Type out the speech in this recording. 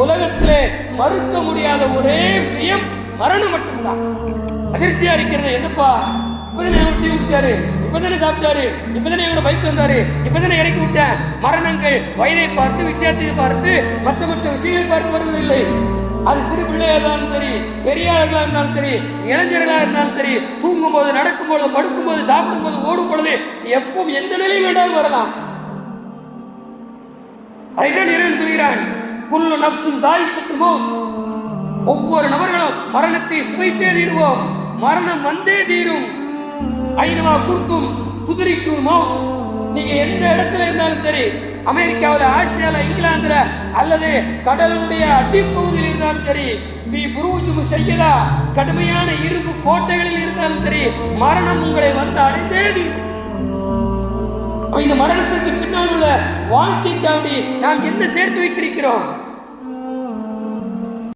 உலகத்திலே மறுக்க முடியாத ஒரே விஷயம் மரணம் மட்டும்தான். அதிர்ச்சியா இருக்கிறது என்னப்பா இப்பதானே அவர் டீ குடிச்சாரு. இப்பதானே சாப்பிட்டாரு. இப்பதானே இவங்க பைக் வந்தாரு. இப்பதானே இறக்கி விட்டேன் மரணங்கள் வயதை பார்த்து விஷயத்தை பார்த்து மற்ற மற்ற விஷயங்களை பார்த்து வருவதில்லை. அது சிறு பிள்ளையா இருந்தாலும் சரி பெரிய ஆளுகளா இருந்தாலும் சரி இளைஞர்களா இருந்தாலும் சரி தூங்கும் போது நடக்கும் போது படுக்கும் போது சாப்பிடும் போது ஓடும் பொழுது எப்பவும் எந்த நிலையும் வேண்டாலும் வரலாம். அதைத்தான் இறைவன் சொல்கிறான். குல்லு நப்சும் தாய் ஒவ்வொரு நபர்களும் மரணத்தை சுவைத்தே தீருவோம். மரணம் வந்தே தீரும். ஐநவா குர்த்தும் குதிரைக்குமோ நீங்க எந்த இடத்துல இருந்தாலும் சரி அமெரிக்காவில் ஆஸ்திரேலியா இங்கிலாந்துல அல்லது கடலுடைய அடிப்பகுதியில் இருந்தாலும் சரி ஃபி புருஜும் செய்யதா கடுமையான இரும்பு கோட்டைகளில் இருந்தாலும் சரி மரணம் உங்களை வந்து அடைந்தே தீரும். இந்த மரணத்திற்கு பின்னால் வாழ்க்கைக்காண்டி நாம் என்ன சேர்த்து வைத்திருக்கிறோம்?